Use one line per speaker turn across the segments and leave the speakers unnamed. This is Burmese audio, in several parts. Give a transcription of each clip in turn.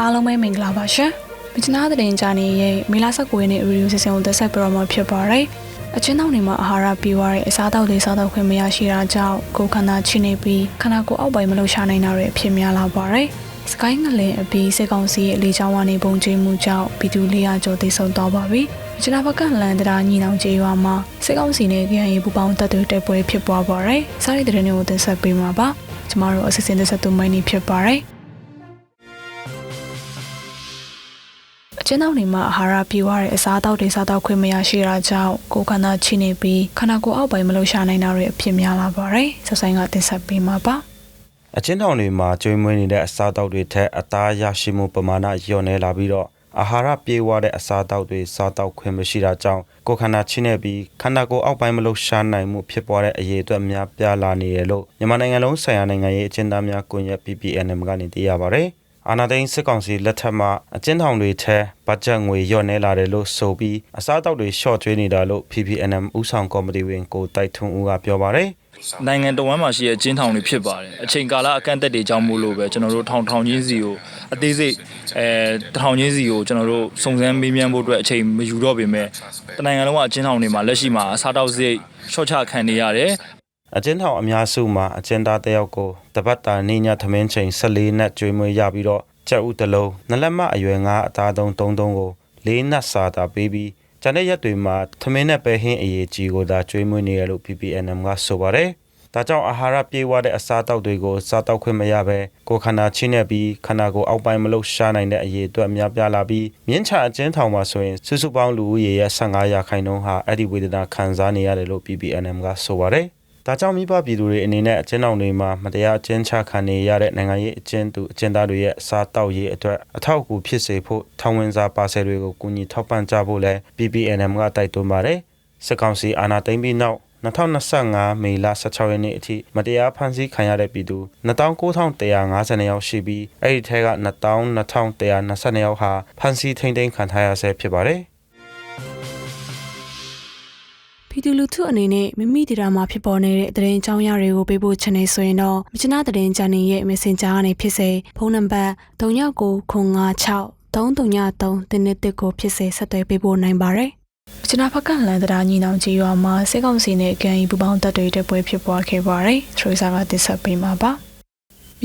အားလုံးပဲမင်္ဂလာပါရှင်။မချနာတဲ့တင်ကြနေရဲ့မေလာ19ရက်နေ့ရီယူစီစဉ်ကိုသက်ဆက်ပြတော့မှာဖြစ်ပါတယ်။အချင်းတောင်တွေမှာအာဟာရပြည့်ဝတဲ့အစားအသောက်တွေစားတော့ခွင့်မရရှိတာကြောင့်ကိုယ်ခန္ဓာချိနေပြီးခန္ဓာကိုယ်အောက်ပိုင်းမလှုပ်ရှားနိုင်တာတွေအဖြစ်များလာပါတယ်။စကိုင်းငလင်အပြီးစစ်ကောင်စီရဲ့အလေးချောင်းကနေပုံကျင်းမှုကြောင့်ပြည်သူ400ကျော်တိတ်ဆုံသွားပါပြီ။ကျွန်တော်ဘက်ကလန်တရားညီနောင်ကျေးရွာမှာစစ်ကောင်စီနဲ့ KNY ပူပေါင်းတပ်တွေတိုက်ပွဲဖြစ်ပွားပါတယ်။စားရတဲ့တဲ့တွေကိုတင်ဆက်ပေးမှာပါ။ကျမတို့အစစ်စင်သက်ဆက်သူမိုင်းနေဖြစ်ပါတယ်။ အကျဉ်းသားတွေမှာအာဟာရပြည့်ဝတဲ့အစားအသောက်တွေစားတော့ခွင့်မရရှိတာကြောင့်ကိုယ်ခန္ဓာချိနေပြီးခန္ဓာကိုယ်အောက်ပိုင်းမလှုပ်ရှားနိုင်တာတွေအဖြစ်များလာပါတယ်။ဆက်ဆိုင်ကတင်ဆက်ပေးမှာပါ။
အချင်းထောင်တွေမှာကျွေးမွေးနေတဲ့အစားအသောက်တွေထက်အသားရရှိမှုပမာဏလျော့နေလာပြီးတော့အာဟာရပြေဝတဲ့အစားအသောက်တွေစားတော့ခွင့်မရှိတာကြောင့်ကိုယ်ခန္ဓာချိနေပြီးခန္ဓာကိုယ်အောက်ပိုင်းမလို့ရှားနိုင်မှုဖြစ်ပေါ်တဲ့အရေးအတွက်များပြားလာနေတယ်လို့မြန်မာနိုင်ငံလုံးဆိုင်ရာနိုင်ငံရေးအကျဉ်းသားများကွန်ရက် PPNM ကနေသိရပါဗျ။ အာနာသိန်းစစ်ကောင်စီလက်ထက်မှာအကျဉ်းထောင်တွေထဲဘတ်ဂျက်ငွေလျော့နေလာတယ်လို့ဆိုပြီးအစားအသောက်တွေရှော့ကျွေးနေတာလို့ PPNM ဥဆောင်ကော်မတီဝင်ကိုတိုက်ထွန်းဦးကပြောပါတယ်။
နိုင်ငံတော်ဝန်မှာရှိတဲ့ကျင်းထောင်တွေဖြစ်ပါတယ်အချိန်ကာလအကန့်အသတ်တွေကြောင့်မို့လို့ပဲကျွန်တော်တို့ထောင်ထောင်ချင်းစီကိုအသေးစိတ်အဲထောင်ချင်းစီကိုကျွန်တော်တို့စုံစမ်းမေးမြန်းဖို့အတွက်အချိန်မယူတော့ပေမဲ့တနိုင်ငံလုံးကအကျင်းထောင်တွေမှာလက်ရှိမှာအစားတောက်စိတ်ရှော့ချခံနေရတယ်
အကျဉ်းထောင်အများစုမှာအကျဉ်းသားတစ်ယောက်ကိုတပတ်တာနေညသမင်းချိန်14နက်ကျွေးမွေးရပြီးတော့ကြက်ဥတစ်လုံးနလက်မအရွယ်ငါအသားသုံးသုံးသုံးကိုလေးနက်စာတာပေးပြီးကျန်တဲ့ရက်တွေမှာသမင်းနဲ့ပဲဟင်းအရေးကြီးကိုသာကျွေးမွေးနေရလို့ PPNM ကဆိုပါတယ်။ဒါကြောင့်အာဟာရပြေဝတဲ့အစားအသောက်တွေကိုစားတောက်ခွင့်မရဘဲကိုယ်ခန္ဓာချိနေပြီးခန္ဓာကိုယ်အောက်ပိုင်းမလို့ရှားနိုင်တဲ့အရေးအတွက်များပြားလာပြီးမြင်းချအကျဉ်းထောင်မှာဆိုရင်စုစုပေါင်းလူဦးရေရဲ့15ရာခိုင်နှုန်းဟာအဲ့ဒီဝေဒနာခံစားနေရတယ်လို့ PPNM ကဆိုပါတယ်။ ဒါကြောင့်မိဘပြည်သူတွေအနေနဲ့အကျဉ်းထောင်တွေမှာမတရားအကျဉ်းချခံနေရတဲ့နိုင်ငံရေးအကျဉ်းသူအကျဉ်းသားတွေရဲ့အစားတောက်ရေးအတွက်အထောက်အကူဖြစ်စေဖို့ထောင်ဝင်စာပါဆယ်တွေကိုကူညီထောက်ပံ့ကြဖို့လဲ PPNM ကတိုက်တွန်းပါတယ်။စစ်ကောင်စီအာဏာသိမ်းပြီးနောက်2025မေလ16ရက်နေ့အထိမတရားဖမ်းဆီးခံရတဲ့ပြည်သူ29150ယောက်ရှိပြီးအဲ့ဒီထဲက22122ယောက်ဟာဖမ်းဆီးထိန်းသိမ်းခံထားရဆဲဖြစ်ပါတယ်။
ပြည်သူလူထုအနေနဲ့မိမိဒေတာမှာဖြစ်ပေါ်နေတဲ့သတင်းအကြောင်းအရာတွေကိုပေးဖို့ချင်နေဆိုရင်တော့မြချနာသတင်းချန်နယ်ရဲ့ Messenger ကနေဖြစ်စေဖုန်းနံပါတ်3996 333တင်းတစ်ကိုဖြစ်စေဆက်သွယ်ပေးဖို့နိုင်ပါတယ်။မြချနာဖက်ကလန်တရားညီနောင်ကြီးရွာမှာစစ်ကောင်စီနဲ့ကန်ဤပူပေါင်းတပ်တွေတက်ပွဲဖြစ်ပွားခဲ့ပါတယ်။ထရိုစာကတင်ဆက်ပေးမှာပါ။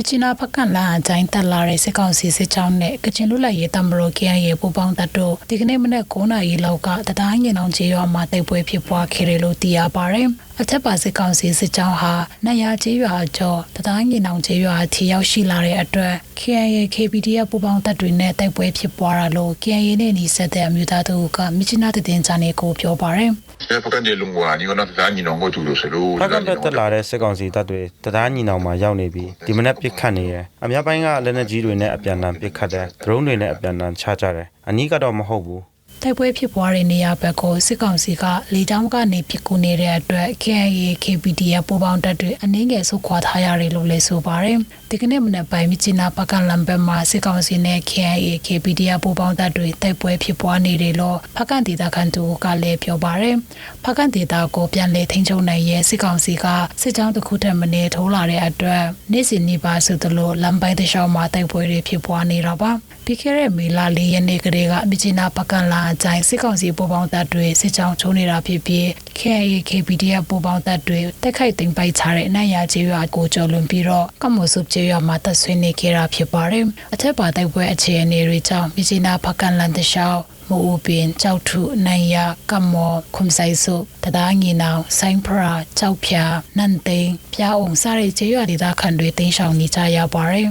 မြချနာဖက်ကန်လာအကြိုင်းတက်လာတဲ့စစ်ကောင်စီစစ်ကြောင်းနဲ့ကချင်လူလိုက်ရေးတမရိုကရရဲ့ပူပေါင်းတပ်တို့ဒီကနေ့မနေ့9နာရီလောက်ကတတိုင်းငင်အောင်ကျေးရွာမှာတိုက်ပွဲဖြစ်ပွားခဲ့တယ်လို့သိရပါတယ်။အထက်ပါစစ်ကောင်စီစစ်ကြောင်းဟာနရကျေးရွာကျော်တတိုင်းငင်အောင်ကျေးရွာအထိရောက်ရှိလာတဲ့အတွက် KIA KPDF ပူပေါင်းတပ်တွေနဲ့တိုက်ပွဲဖြစ်ပွားတာလို့ KIA နဲ့နှီးဆက်တဲ့အမျိုးသားတို့ကမြချနာတည်တင်ချာနေကိုပြောပါတယ်။
Saya pakai dia lungwa ni kena kita ni nonggo dulu selu.
ဖက်ကတက်တက်လာတဲ့စစ်ကောင်စီတပ်တွေတရားညီနောင်မှာရောက်နေပြီးဒီမနေ့ပစ်ခတ်နေရအများပိုင်းကလက်နက်ကြီးတွေနဲ့အပြန်အလှန်ပစ်ခတ်တယ်ဒရုန်းတွေနဲ့အပြန်အလှန်ချကြတယ်အနီးကတော့မဟုတ်ဘူး
တိုက်ပွဲဖြစ်ပွားတဲ့နေရာဘက်ကိုစစ်ကောင်စီကလေကြောင်းကနေပစ်ကူနေတဲ့အတွက် KIA KPDF ပူးပေါင်းတပ်တွေအနည်းငယ်ဆုတ်ခွာထားရတယ်လို့လည်းဆိုပါတယ်။ဒီကနေ့မနက်ပိုင်းမြချနာပကလန်ဘက်မှာစစ်ကောင်စီနဲ့ KIA KPDF ပူးပေါင်းတပ်တွေတိုက်ပွဲဖြစ်ပွားနေတယ်လို့ဖကန်ဒေတာခန်တူကလည်းပြောပါတယ်။ဖကန်ဒေတာကိုပြန်လည်ထိန်းချုပ်နိုင်ရဲ့စစ်ကောင်စီကစစ်ကြောင်းတစ်ခုထပ်မနေထိုးလာတဲ့အတွက်နေ့စဉ်နေ့ပါဆိုသလိုလမ်းပိုင်းတစ်လျှောက်မှာတိုက်ပွဲတွေဖြစ်ပွားနေတာပါ။ပြီးခဲ့တဲ့မေလ၄ရက်နေ့ကတည်းကမြချနာပကလန်အကြိုင်စစ်ကောင်စီပူပေါင်းတပ်တွေစစ်ကြောင်းချုံးနေတာဖြစ်ပြီး KIA KPDF ပူပေါင်းတပ်တွေတက်ခိုက်တင်ပိုက်ချတဲ့အနိုင်ရကျေးရွာကိုကျော်လွန်ပြီးတော့ကမ္မဆုပ်ကျေးရွာမှာတပ်ဆွေးနေခဲ့တာဖြစ်ပါတယ်။အထက်ပါတိုက်ပွဲအခြေအနေတွေကြောင့်မြချနာပကလန်တလျှောက်မိုးဦးပင်ကြောက်ထုနိုင်ရကမ္မောခွန်ဆိုင်စုတသားငီနောင်ဆိုင်းဖရာကြောက်ဖြာနန်သိန်းပြားအောင်စားတဲ့ကျေးရွာဒေသခံတွေတင်းရှောင်နေကြရပါတယ်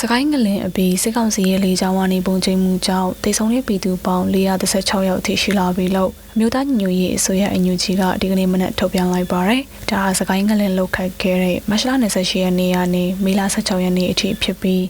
စကိုင်းငလင်အပြီးစစ်ကောင်စီရဲ့လေကြောင်းကနေပုံချိန်မှုကြောင့်တိတ်ဆုံးတဲ့ပြည်သူပေါင်း416ယောက်ထိရှိလာပြီလို့အမျိုးသားညီညွတ်ရေးအစိုးရအညူကြီးကဒီကနေ့မနက်ထုတ်ပြန်လိုက်ပါတယ်။ဒါဟာစကိုင်းငလင်လောက်ခတ်ခဲ့တဲ့မတ်လ28ရက်နေ့ကနေမေလ16ရက်နေ့အထိဖြစ်ပြီး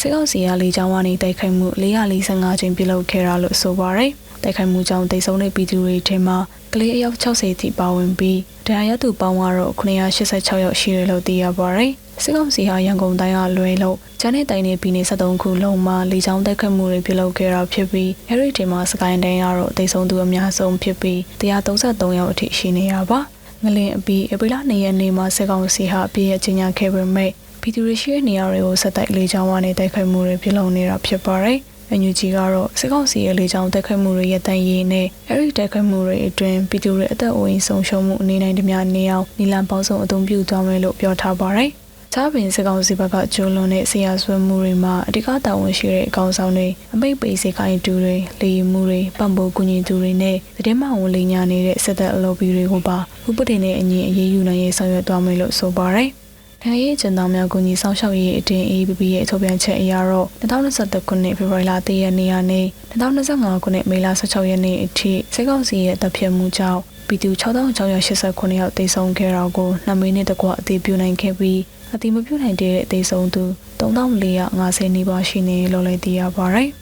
စစ်ကောင်စီကလေကြောင်းကနေတိုက်ခိုက်မှု445ချိန်ပြုလုပ်ခဲ့တာလို့ဆိုပါတယ်။တိုက်ခိုက်မှုကြောင့်တိတ်ဆုံးတဲ့ပြည်သူတွေထဲမှာကလေးအယောက်60ထိပါဝင်ပြီး တရားရသူပေါင်းကတော့986ယောက်ရှိတယ်လို့သိရပါတယ်။စစ်ကောင်စီဟာရန်ကုန်တိုင်းကလွဲလို့ကျန်းတဲ့တိုင်းနယ်ပြည်နယ်73ခုလုံးမှာလေကြောင်းတိုက်ခတ်မှုတွေပြုလုပ်ခဲ့တာဖြစ်ပြီးအဲဒီချိန်မှာစကိုင်းတိုင်းကတော့အသေးဆုံးသူအများဆုံးဖြစ်ပြီး133ယောက်အထိရှိနေရပါငလင်အပြီးဧပြီလ2ရက်နေ့မှာစစ်ကောင်စီဟာအပြည့်အချင်းညာခဲ့ပေမဲ့ပြည်သူတွေရှိတဲ့နေရာတွေကိုဆက်တိုက်လေကြောင်းကနေတိုက်ခိုက်မှုတွေပြုလုပ်နေတာဖြစ်ပါတယ် အန်ယူဂျီကတော့စစ်ကောင်စီရဲ့လေကြောင်းတိုက်ခိုက်မှုတွေရပ်တန့်ရေးနဲ့အဲဒီတိုက်ခိုက်မှုတွေအတွင်းပြည်သူတွေအသက်အိုးအိမ်ဆုံးရှုံးမှုအနေနဲ့တများနေအောင်နီလန်ပေါင်းစုံအသုံးပြုသွားမယ်လို့ပြောထားပါတယ်။ချားပင်စစ်ကောင်စီဘက်ကကျိုးလွန်တဲ့ဆရာဆွေးမှုတွေမှာအဓိကတာဝန်ရှိတဲ့အကောင်ဆောင်တွေအမိတ်ပေးစေခိုင်းတူတွေလေယာဉ်မှုတွေပံ့ပိုးကူညီသူတွေနဲ့သတင်းမှဝန်လိညာနေတဲ့စစ်တပ်အလုပ်ပြီးတွေကိုပါဥပဒေနဲ့အညီအရေးယူနိုင်ရေးဆောင်ရွက်သွားမယ်လို့ဆိုပါတယ်။ နိုင်ငံရေးကျန်တော်များကူညီဆောင်ရှောက်ရေးအတင်း ABB ရဲ့ထုတ်ပြန်ချက်အရတော့2023ခုနှစ်ဖေဖော်ဝါရီလ3ရက်နေ့ကနေ2025ခုနှစ်မေလ16ရက်နေ့အထိစစ်ကောင်စီရဲ့တပ်ဖြတ်မှုကြောင့်ပြည်သူ6689ယောက်တိတ်ဆုံးခဲ့တာကိုနှစ်မိနစ်တကွအသေးပြုနိုင်ခဲ့ပြီးအတိမပြုနိုင်တဲ့အသေးဆုံးသူ3450နီးပါးရှိနေလို့လည်းသိရပါတယ်။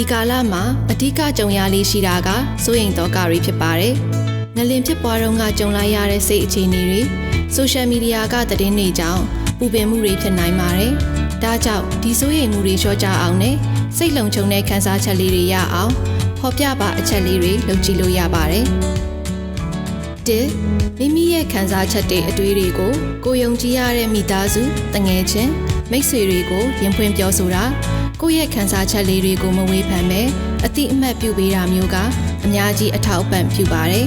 ဒီကာလမှာအဓိကကြုံရလေးရှိတာကစိုးရိမ်တော့ကတွေဖြစ်ပါတယ်။ငလင်ဖြစ်ပွားတော့ကကြုံလိုက်ရတဲ့စိတ်အခြေအနေတွေဆိုရှယ်မီဒီယာကသတင်းတွေကြောင့်ပူပင်မှုတွေဖြစ်နိုင်ပါတယ်။ဒါကြောင့်ဒီစိုးရိမ်မှုတွေလျှော့ချအောင်နဲ့စိတ်လုံခြုံတဲ့ခံစားချက်လေးတွေရအောင်ဖော်ပြပါအချက်လေးတွေလုပ်ကြည့်လို့ရပါတယ်။တစ်မိမိရဲ့ခံစားချက်တွေအတွေးတွေကိုကိုယုံကြည်ရတဲ့မိသားစုတငယ်ချင်းမိတ်ဆွေတွေကိုရင်ဖွင့်ပြောဆိုတာ ကိုယ့်ရဲ့ခံစားချက်လေးတွေကိုမဝေဖန်ပဲအတိအမှတ်ပြုပေးတာမျိုးကအများကြီးအထောက်အပံ့ပြုပါတယ်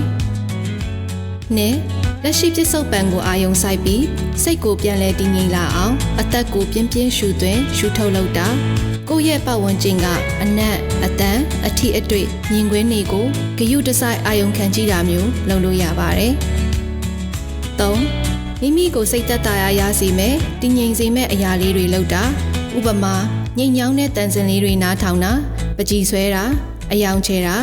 ။နှစ်လက်ရှိပြစ္ဆုတ်ပံကိုအာယုံစိုက်ပြီးစိတ်ကိုပြန်လဲတည်ငြိမ်လာအောင်အသက်ကိုပြင်းပြင်းရှူသွင်းရှူထုတ်လုပ်တာကိုယ့်ရဲ့ပတ်ဝန်းကျင်ကအနက်အတန်အထီအတွေ့မြင်ကွင်းတွေကိုဂယုတစိုက်အာယုံခံကြည့်တာမျိုးလုပ်လို့ရပါတယ်။၃မိမိကိုစိတ်သက်သာရာရစေမယ်တည်ငြိမ်စေမယ့်အရာလေးတွေလုပ်တာဥပမာ ငိမ့်ညောင်းတဲ့တန်စင်လေးတွေနားထောင်တာပကြီးဆွဲတာအယောင်ချဲတာ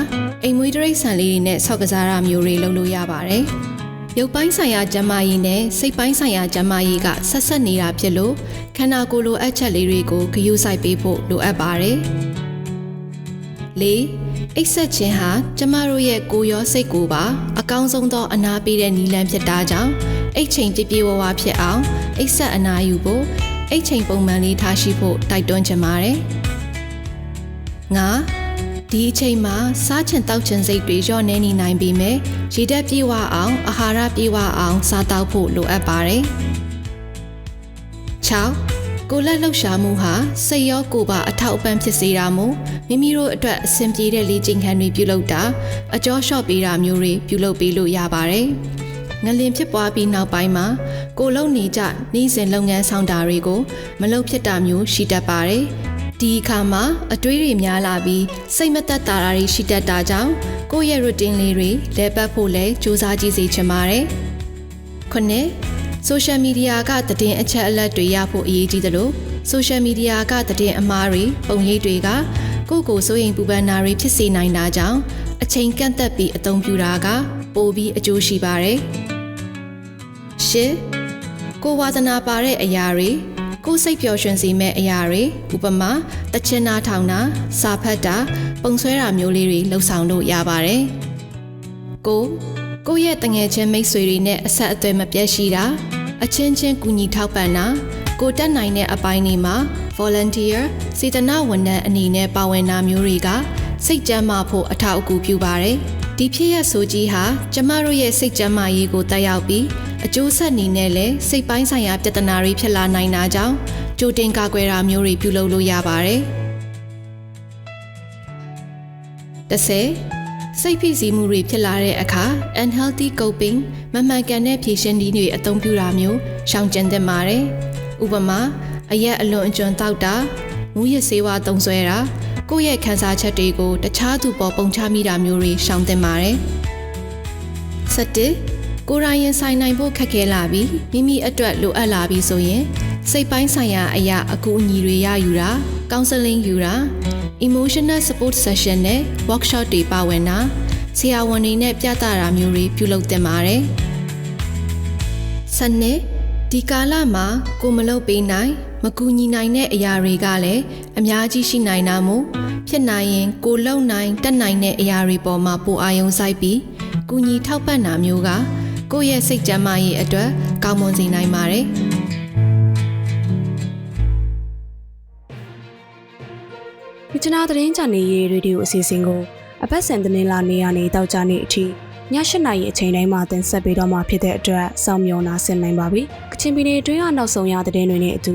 အိမ်မွေးတရိတ်ဆန်လေးတွေနဲ့ဆောက်ကစားတာမျိုးတွေလုပ်လို့ရပါတယ်ရုပ်ပိုင်းဆိုင်ရာကျန်းမာရေးနဲ့စိတ်ပိုင်းဆိုင်ရာကျန်းမာရေးကဆက်ဆက်နေတာဖြစ်လို့ခန္ဓာကိုယ်လိုအပ်ချက်လေးတွေကိုဂရုစိုက်ပေးဖို့လိုအပ်ပါတယ်၄အိတ်ဆက်ခြင်းဟာကျမတို့ရဲ့ကိုယ်ရောစိတ်ကိုပါအကောင်းဆုံးသောအနာပေးတဲ့နည်းလမ်းဖြစ်တာကြောင့်အိတ်ချိန်ပြည့်ပြည့်ဝဝဖြစ်အောင်အိတ်ဆက်အနာယူဖို့ အိတ်ချိန်ပုံမှန်လေးထားရှိဖို့တိုက်တွန်းချင်ပါတယ်။ငါဒီအချိန်မှာစားချင်တောက်ချင်စိတ်တွေလျော့နေနေနိုင်ပေမဲ့ရေဓာတ်ပြေဝအောင်အာဟာရပြေဝအောင်စားတောက်ဖို့လိုအပ်ပါတယ်။6ကိုလက်လှုပ်ရှားမှုဟာစိတ်ရောကိုယ်ပါအထောက်အပံ့ဖြစ်စေတာမို့မိမိတို့အတွက်အဆင်ပြေတဲ့လေ့ကျင့်ခန်းတွေပြုလုပ်တာအကျော်လျှော့ပေးတာမျိုးတွေပြုလုပ်ပေးလို့ရပါတယ်။ ငလင်ဖြစ်ပွားပြီးနောက်ပိုင်းမှာကိုလုံနေကြနှီးစဉ်လုပ်ငန်းဆောင်တာတွေကိုမလုပ်ဖြစ်တာမျိုးရှိတတ်ပါတယ်။ဒီအခါမှာအတွေးတွေများလာပြီးစိတ်မသက်သာတာတွေရှိတတ်တာကြောင့်ကိုယ့်ရဲ့ routine လေးတွေလဲပတ်ဖို့လဲစူးစမ်းကြည့်စေချင်ပါတယ်။ခုနှစ်ဆိုရှယ်မီဒီယာကသတင်းအချက်အလက်တွေရဖို့အရေးကြီးတယ်လို့ဆိုရှယ်မီဒီယာကသတင်းအမှားတွေပုံရိပ်တွေကကိုယ့်ကိုယ်စိုးရိမ်ပူပန်တာတွေဖြစ်စေနိုင်တာကြောင့်အချိန်ကန့်သက်ပြီးအသုံးပြုတာကပိုပြီးအကျိုးရှိပါတယ်။ ရှစ်ကိုဝါသနာပါတဲ့အရာတွေကိုယ်စိတ်ပျော်ရွှင်စေမဲ့အရာတွေဥပမာတချင်နာထောင်တာစာဖတ်တာ ပုံဆွဲတာမျိုးလေးတွေလှုပ်ဆောင်လို့ရပါတယ်။ကိုကိုယ့်ရဲ့တငယ်ချင်းမိတ်ဆွေတွေနဲ့အဆက်အသွယ်မပြတ်ရှိတာအချင်းချင်းကူညီထောက်ပံ့တာကိုတက်နိုင်တဲ့အပိုင်းတွေမှာ volunteer စေတနာဝန်ထမ်းအနေနဲ့ပါဝင်တာမျိုးတွေကစိတ်ကြမ်းမာဖို့အထောက်အကူပြုပါတယ်။ ဒီဖြစ်ရဆိုကြီးဟာကျမတို့ရဲ့စိတ်ကြမ်းမာရေးကိုတက်ရောက်ပြီးအကျိုးဆက်အနေနဲ့လည်းစိတ်ပိုင်းဆိုင်ရာပြဿနာတွေဖြစ်လာနိုင်တာကြောင့်ကြိုတင်ကာကွယ်တာမျိုးတွေပြုလုပ်လို့ရပါတယ်။တစ်ဆယ်စိတ်ဖိစီးမှုတွေဖြစ်လာတဲ့အခါ unhealthy coping မမှန်ကန်တဲ့ဖြေရှင်းနည်းတွေအသုံးပြုတာမျိုးရှောင်ကျဉ်သင့်ပါတယ်။ဥပမာအရက်အလွန်အကျွံတောက်တာမူရစေဝါသုံးဆွဲတာ ကိုယ့်ရဲ့ခံစားချက်တွေကိုတခြားသူပေါ်ပုံချမိတာမျိုးတွေရှောင်သင့်ပါတယ်။၁၁ကိုယ်တိုင်ရင်ဆိုင်နိုင်ဖို့ခက်ခဲလာပြီးမိမိအတွက်လိုအပ်လာပြီးဆိုရင်စိတ်ပိုင်းဆိုင်ရာအရာအကူအညီတွေရယူတာကောင်ဆယ်လင်းယူတာ emotional support session နဲ့ workshop တွေပါဝင်တာဆရာဝန်တွေနဲ့ပြသတာမျိုးတွေပြုလုပ်တင်ပါတယ်။စနစ်ဒီကာလမှာကိုမလုပ်ပေးနိုင် မကူညီနိုင်တဲ့အရာတွေကလည်းအများကြီးရှိနိုင်တာမို့ဖြစ်နိုင်ရင်ကိုလုံနိုင်တက်နိုင်တဲ့အရာတွေပေါ်မှာပိုအာရုံစိုက်ပြီးကူညီထောက်ပံ့တာမျိုးကကိုယ့်ရဲ့စိတ်ကျန်းမာရေးအတွက်ကောင်းမွန်စေနိုင်ပါတယ်။
မြချနာသတင်းချန်နေရေးရေဒီယိုအစီအစဉ်ကိုအပတ်စဉ်သတင်းလာနေရနေတောက်ကြနေအထိည၈နာရီအချိန်တိုင်းမှာတင်ဆက်ပေးတော့မှာဖြစ်တဲ့အတွက်စောင့်မျှော်နာဆင်နိုင်ပါပြီ။ကချင်ပြည်နယ်အတွင်းကနောက်ဆုံးရသတင်းတွေနဲ့အတူ